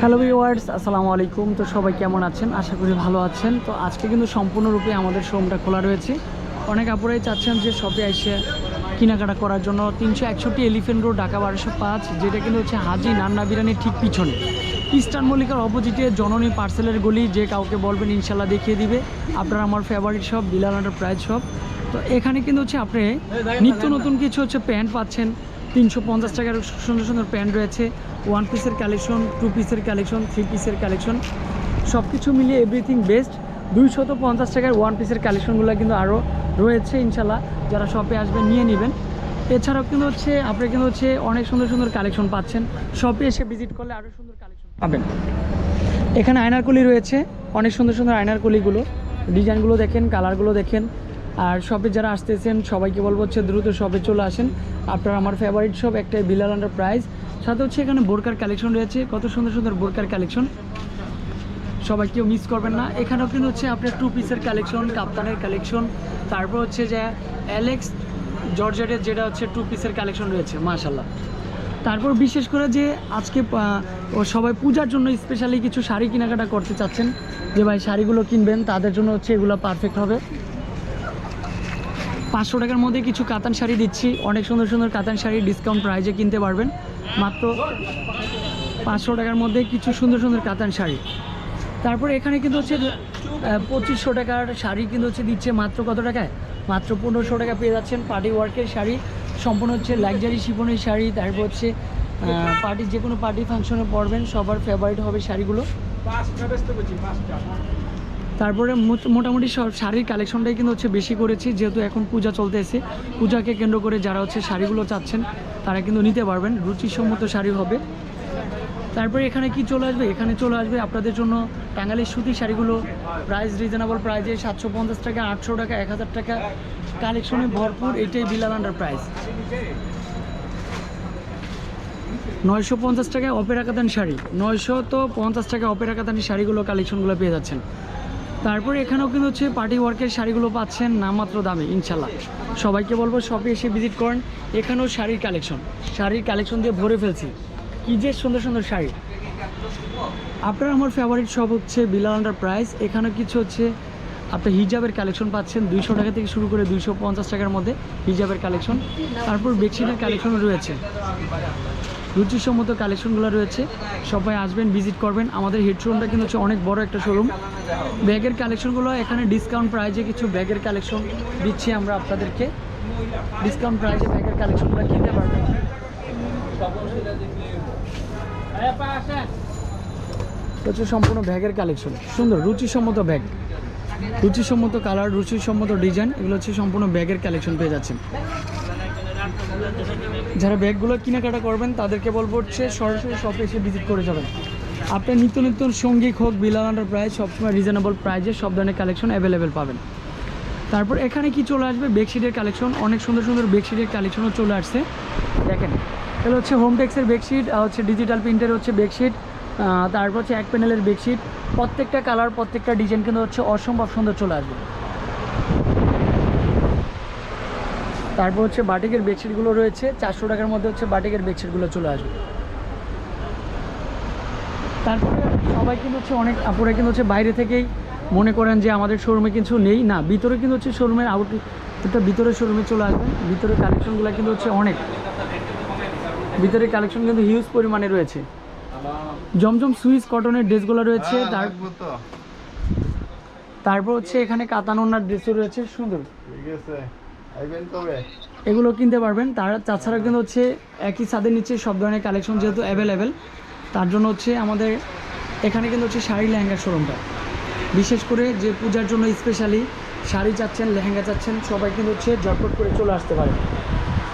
Hello viewers আসসালামু আলাইকুম। তো সবাই কেমন আছেন? আশা করি ভালো আছেন। তো আজকে কিন্তু সম্পূর্ণরূপে আমাদের শোরুমটা খোলা রয়েছে। অনেক আপুরাই চাচ্ছেন যে শপে এসে কেনাকাটা করার জন্য। তিনশো একষট্টি এলিফেন্ট রোড ঢাকা বারোশো পাঁচ, যেটা কিন্তু হচ্ছে হাজি নান্না বিরিয়ানির ঠিক পিছনে। ইস্টার্ন মল্লিকার অপোজিটে জননী পার্সেলের গলি, যে কাউকে বলবেন ইনশাল্লাহ দেখিয়ে দিবে। আপনার আমার favourite shop Bilal prize shop তো এখানে কিন্তু হচ্ছে আপনি নিত্য নতুন কিছু হচ্ছে প্যান্ট পাচ্ছেন। তিনশো পঞ্চাশ টাকার সুন্দর সুন্দর প্যান্ট রয়েছে। ওয়ান পিসের কালেকশন টু পিসের কালেকশন থ্রি পিসের কালেকশন সব কিছু মিলিয়ে এভরিথিং বেস্ট দুইশত পঞ্চাশ টাকার ওয়ান পিসের কালেকশনগুলো কিন্তু আরও রয়েছে ইনশাল্লাহ যারা শপে আসবেন, নিয়ে নেবেন। এছাড়াও কিন্তু হচ্ছে আপনি কিন্তু হচ্ছে অনেক সুন্দর সুন্দর কালেকশন পাচ্ছেন। শপে এসে ভিজিট করলে আরও সুন্দর কালেকশন পাবেন। এখানে আয়নারকুলি রয়েছে। অনেক সুন্দর সুন্দর আয়নারকুলিগুলো ডিজাইনগুলো দেখেন কালারগুলো দেখেন। আর শপে যারা আসতেছেন, সবাইকে বলব হচ্ছে দ্রুত শপে চলে আসেন। আপনার আমার ফেভারিট শপ একটাই বিলাল আন্ডার প্রাইস সাথে হচ্ছে এখানে বোরকার কালেকশন রয়েছে। কত সুন্দর সুন্দর বোরকার কালেকশন সবাই কেউ মিস করবেন না। এখানেও কিন্তু হচ্ছে আপনার টু পিসের কালেকশন কাপ্তানের কালেকশন তারপর হচ্ছে যে অ্যালেক্স জর্জেটের যেটা হচ্ছে টু পিসের কালেকশন রয়েছে মাশাল্লাহ তারপর বিশেষ করে যে আজকে সবাই পূজার জন্য স্পেশালি কিছু শাড়ি কেনাকাটা করতে চাচ্ছেন। যে ভাই শাড়িগুলো কিনবেন, তাদের জন্য হচ্ছে এগুলো পারফেক্ট হবে। পাঁচশো টাকার মধ্যে কিছু কাতান শাড়ি দিচ্ছি। অনেক সুন্দর সুন্দর কাতান শাড়ি ডিসকাউন্ট প্রাইজে কিনতে পারবেন। মাত্র পাঁচশো টাকার মধ্যে কিছু সুন্দর সুন্দর কাতান শাড়ি। তারপর এখানে কিন্তু হচ্ছে পঁচিশশো টাকার শাড়ি কিন্তু হচ্ছে দিচ্ছে। মাত্র কত টাকায়? মাত্র পনেরোশো টাকা পেয়ে যাচ্ছেন পার্টি ওয়ার্কের শাড়ি। সম্পূর্ণ হচ্ছে লাক্সারি শিপনের শাড়ি। তারপর হচ্ছে পার্টি যে কোনো পার্টি ফাংশনে পরবেন। সবার ফেভারিট হবে শাড়িগুলো। তারপরে মোট- মোটামুটি সব শাড়ির কালেকশনটাই কিন্তু হচ্ছে বেশি করেছি, যেহেতু এখন পূজা চলতেছে। পূজাকে কেন্দ্র করে যারা হচ্ছে শাড়িগুলো চাচ্ছেন, তারা কিন্তু নিতে পারবেন। রুচিসম্মত শাড়ি হবে। তারপরে এখানে কি চলে আসবে? এখানে চলে আসবে আপনাদের জন্য টাঙ্গালির সুতি শাড়িগুলো। প্রাইস রিজনেবল প্রাইজে সাতশো পঞ্চাশ টাকা, আটশো টাকা, এক হাজার টাকা। কালেকশনে ভরপুর, এটাই বিলাল আন্ডার প্রাইস নয়শো পঞ্চাশ টাকায় অপেরা কাতান শাড়ি। নয়শো তো পঞ্চাশ টাকা অপেরা কাতানি শাড়িগুলো কালেকশনগুলো পেয়ে যাচ্ছেন। তারপরে এখানেও কিন্তু হচ্ছে পার্টি ওয়ার্কের শাড়িগুলো পাচ্ছেন নামমাত্র দামে ইনশাল্লাহ সবাইকে বলব শপে এসে ভিজিট করেন। এখানেও শাড়ির কালেকশন শাড়ির কালেকশন দিয়ে ভরে ফেলছি। কি যে সুন্দর সুন্দর শাড়ি। আপনার আমার ফেভারিট শপ হচ্ছে বিলাল আন্ডার প্রাইস এখানে কিছু হচ্ছে আপনি হিজাবের কালেকশন পাচ্ছেন দুইশো টাকা থেকে শুরু করে দুইশো পঞ্চাশ টাকার মধ্যে হিজাবের কালেকশন তারপর বেডশিটের কালেকশনও রয়েছে। রুচিসম্মত কালেকশনগুলো রয়েছে। সবাই আসবেন, ভিজিট করবেন। আমাদের হেড শোরুমটা কিন্তু হচ্ছে অনেক বড় একটা শোরুম ব্যাগের কালেকশনগুলো এখানে ডিসকাউন্ট প্রাইজে কিছু ব্যাগের কালেকশন দিচ্ছি আমরা আপনাদেরকে। ডিসকাউন্ট প্রাইজে ব্যাগের কালেকশনগুলো কিনতে পারবেন। সম্পূর্ণ ব্যাগের কালেকশন। সুন্দর, রুচিসম্মত ব্যাগ। রুচিসম্মত কালার রুচিসম্মত ডিজাইন এগুলো হচ্ছে সম্পূর্ণ ব্যাগের কালেকশন পেয়ে যাচ্ছেন। যারা ব্যাগগুলো কেনাকাটা করবেন, তাদেরকে বলব হচ্ছে সরাসরি শপে এসে ভিজিট করে যাবেন। আপনার নিত্য নিত্য সঙ্গীক হোক আন্ডার প্রাইস সবসময় রিজনেবল প্রাইজে সব ধরনের কালেকশন অ্যাভেলেবেল পাবেন। তারপর এখানে কি চলে আসবে? বেডশিটের কালেকশন অনেক সুন্দর সুন্দর বেডশিটের কালেকশনও চলে আসছে। দেখেন এগুলো হচ্ছে হোম টেক্সের বেডশিট হচ্ছে ডিজিটাল প্রিন্টের হচ্ছে বেডশিট তারপর হচ্ছে এক প্যানেলের বেডশিট প্রত্যেকটা কালার প্রত্যেকটা ডিজাইন কিন্তু হচ্ছে অসম্ভব সুন্দর চলে আসবে। তারপর হচ্ছে বাটিকের বেডশিটগুলো রয়েছে চারশো টাকার মধ্যে হচ্ছে বাটিকের বেডশিটগুলো চলে আসবে। তারপরে সবাই কিন্তু হচ্ছে অনেক আপুরা কিন্তু হচ্ছে বাইরে থেকেই মনে করেন যে আমাদের শোরুমে কিছু নেই। না ভিতরে কিন্তু হচ্ছে শোরুমের আউট একটা ভিতরে শোরুমে চলে আসবেন ভিতরে কালেকশনগুলো কিন্তু হচ্ছে অনেক। ভিতরে কালেকশন কিন্তু হিউজ পরিমাণে রয়েছে। জমজম সুইস কটনের ড্রেসগুলো রয়েছে। হ্যাঁ, তার তারপর হচ্ছে এখানে কাতানোনার ড্রেসও রয়েছে সুন্দর। ঠিক আছে। এগুলো কিনতে পারবেন। তার তাছাড়া কিন্তু হচ্ছে একই ছাদের নিচে সব ধরনের কালেকশন যেহেতু অ্যাভেলেবেল তার জন্য হচ্ছে আমাদের এখানে কিন্তু হচ্ছে শাড়ি লেহেঙ্গা শোরুমটা বিশেষ করে যে পূজার জন্য স্পেশালি শাড়ি চাচ্ছেন লেহেঙ্গা চাচ্ছেন সবাই কিন্তু হচ্ছে ঝটপট করে চলে আসতে পারে।